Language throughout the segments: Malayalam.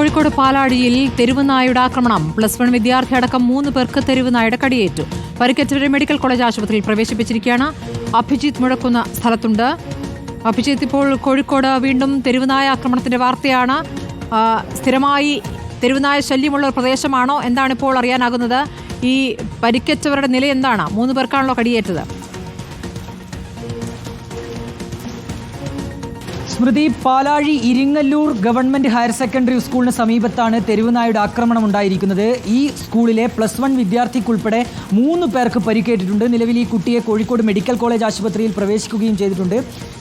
കോഴിക്കോട് പാലാടിയിൽ തെരുവുനായുടെ ആക്രമണം. പ്ലസ് വൺ വിദ്യാർത്ഥി അടക്കം മൂന്ന് പേർക്ക് തെരുവുനായുടെ കടിയേറ്റു. പരിക്കേറ്റവരെ മെഡിക്കൽ കോളേജ് ആശുപത്രിയിൽ പ്രവേശിപ്പിച്ചിരിക്കുകയാണ്. അഭിജിത്ത് മുഴക്കുന്ന സ്ഥലത്തുണ്ട്. അഭിജിത്ത് ഇപ്പോൾ കോഴിക്കോട് വീണ്ടും തെരുവുനായ ആക്രമണത്തിന്റെ വാർത്തയാണ്. സ്ഥിരമായി തെരുവുനായ ശല്യമുള്ള പ്രദേശമാണോ? എന്താണ് ഇപ്പോൾ അറിയാനാകുന്നത്? ഈ പരിക്കേറ്റവരുടെ നില എന്താണ്? മൂന്ന് പേർക്കാണല്ലോ കടിയേറ്റത്. സ്മൃതി പാലാഴി ഇരിങ്ങല്ലൂർ ഗവൺമെന്റ് ഹയർ സെക്കൻഡറി സ്കൂളിന് സമീപത്താണ് തെരുവുനായുടെ ആക്രമണം ഉണ്ടായിരിക്കുന്നത്. ഈ സ്കൂളിലെ പ്ലസ് വൺ വിദ്യാർത്ഥിക്കുൾപ്പെടെ മൂന്ന് പേർക്ക് പരിക്കേറ്റിട്ടുണ്ട്. നിലവിൽ ഈ കുട്ടിയെ കോഴിക്കോട് മെഡിക്കൽ കോളേജ് ആശുപത്രിയിൽ പ്രവേശിക്കുകയും ചെയ്തിട്ടുണ്ട്.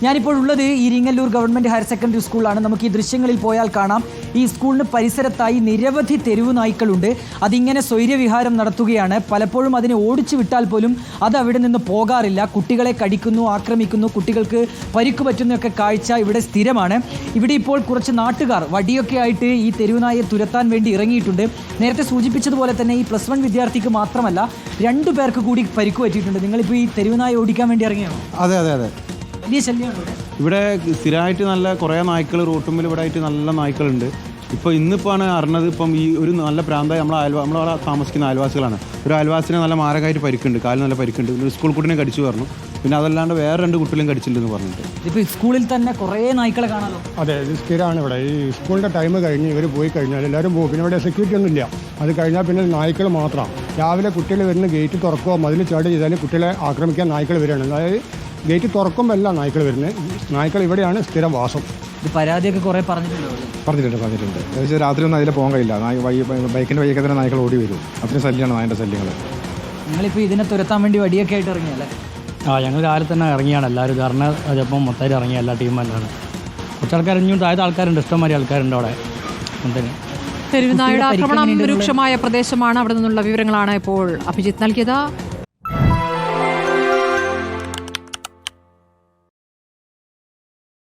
ഞാനിപ്പോൾ ഉള്ളത് ഇരിങ്ങല്ലൂർ ഗവൺമെന്റ് ഹയർ സെക്കൻഡറി സ്കൂളാണ് നമുക്ക് ഈ ദൃശ്യങ്ങളിൽ പോയാൽ കാണാം. ഈ സ്കൂളിന് പരിസരത്തായി നിരവധി തെരുവു നായ്ക്കളുണ്ട്. അതിങ്ങനെ സ്വൈര്യവിഹാരം നടത്തുകയാണ്. പലപ്പോഴും അതിനെ ഓടിച്ചു വിട്ടാൽ പോലും അത് അവിടെ നിന്ന് പോകാറില്ല. കുട്ടികളെ കടിക്കുന്നു ആക്രമിക്കുന്നു. കുട്ടികൾക്ക് പരിക്ക് പറ്റുന്നൊക്കെ കാഴ്ച ഇവിടെ സ്ഥിരമാണ്. ഇവിടെ ഇപ്പോൾ കുറച്ച് നാട്ടുകാർ വടിയൊക്കെ ആയിട്ട് ഈ തെരുവുനായെ തുരത്താൻ വേണ്ടി ഇറങ്ങിയിട്ടുണ്ട്. നേരത്തെ സൂചിപ്പിച്ചതുപോലെ തന്നെ ഈ പ്ലസ് വൺ വിദ്യാർത്ഥിക്ക് മാത്രമല്ല രണ്ടു പേർക്ക് കൂടി പരിക്ക് പറ്റിയിട്ടുണ്ട്. നിങ്ങളിപ്പോൾ ഈ തെരുവുനായ ഓടിക്കാൻ വേണ്ടി ഇറങ്ങിയോ? അതെ അതെ അതെ. വലിയ ശല്യമാണ് ഇവിടെ? ഇവിടെ സ്ഥിരമായിട്ട് നല്ല കുറേ നായ്ക്കൾ റോട്ടുമ്പിൽ ഇവിടെ ആയിട്ട് നല്ല നായ്ക്കളുണ്ട്. ഇപ്പോൾ ഇന്നിപ്പോഴാണ് അറിഞ്ഞത് ഇപ്പം ഈ ഒരു നല്ല പ്രാന്തായി നമ്മളെ അയൽവാ നമ്മളവിടെ താമസിക്കുന്ന അയൽവാസികളാണ്. ഒരു അയൽവാസിനെ നല്ല മാരകമായിട്ട് പരിക്കുണ്ട് കാലിൽ നല്ല പരിക്കുണ്ട്. ഒരു സ്കൂൾ കുട്ടീനെ കടിച്ചു പറഞ്ഞു. പിന്നെ അതല്ലാണ്ട് വേറെ രണ്ട് കുട്ടികളും കടിച്ചില്ലെന്ന് പറഞ്ഞിട്ട്. ഇപ്പോൾ സ്കൂളിൽ തന്നെ കുറേ നായ്ക്കളെ കാണാമല്ലോ അതെ ഇത് സ്ഥിരമാണ് ഇവിടെ. ഈ സ്കൂളിന്റെ ടൈം കഴിഞ്ഞ് ഇവർ പോയി കഴിഞ്ഞാൽ എല്ലാവരും പോകും. പിന്നെ ഇവിടെ സെക്യൂരിറ്റി ഒന്നും ഇല്ല. അത് കഴിഞ്ഞാൽ പിന്നെ നായ്ക്കൾ മാത്രമാണ് രാവിലെ കുട്ടികൾ വരുന്ന ഗേറ്റ് തുറക്കുകയോ മതിൽ ചാടി ചെയ്താൽ കുട്ടികളെ ആക്രമിക്കാൻ നായ്ക്കൾ വരികയാണ്. അതായത് ഗേറ്റ് തുറക്കുമ്പോൾ അല്ല നായ്ക്കൾ വരുന്നത്. നായ്ക്കൾ ഇവിടെയാണ് സ്ഥിരം വാസം. ഇത് പരാതിയൊക്കെ കുറേ പറഞ്ഞിട്ടുണ്ട്? പറഞ്ഞിട്ടുണ്ട് പറഞ്ഞിട്ടുണ്ട്. ഏകദേശം രാത്രി ഒന്നും അതിൽ പോകാൻ കഴിയില്ല. നായ വഴി ബൈക്കിന്റെ വഴിയൊക്കെ തന്നെ നായ്ക്കൾ ഓടി വരും. അത്രയും ശല്യമാണ് നായന്റെ ശല്യങ്ങൾ നിങ്ങളിപ്പോൾ ഇതിനെ തുരത്താൻ വേണ്ടി വടിയൊക്കെ ആയിട്ട് ഇറങ്ങിയല്ലേ ആ ഞങ്ങൾ രാവിലെ തന്നെ ഇറങ്ങിയാണ്. എല്ലാവരും കാരണം അതിപ്പം മൊത്തമായിട്ട് ഇറങ്ങിയ എല്ലാ ടീം തന്നെയാണ് കുറച്ച് ആൾക്കാർ ഇനിയും താഴത്തെ ആൾക്കാരുണ്ട്. ഇഷ്ടംമാതിരി ആൾക്കാരുണ്ട് അവിടെ. എന്തിന്? തെരുവുനായുടെ ആക്രമണം രൂക്ഷമായ പ്രദേശമാണ് അവിടെ നിന്നുള്ള വിവരങ്ങളാണ് ഇപ്പോൾ അഭിജിത്ത് നൽകിയത്.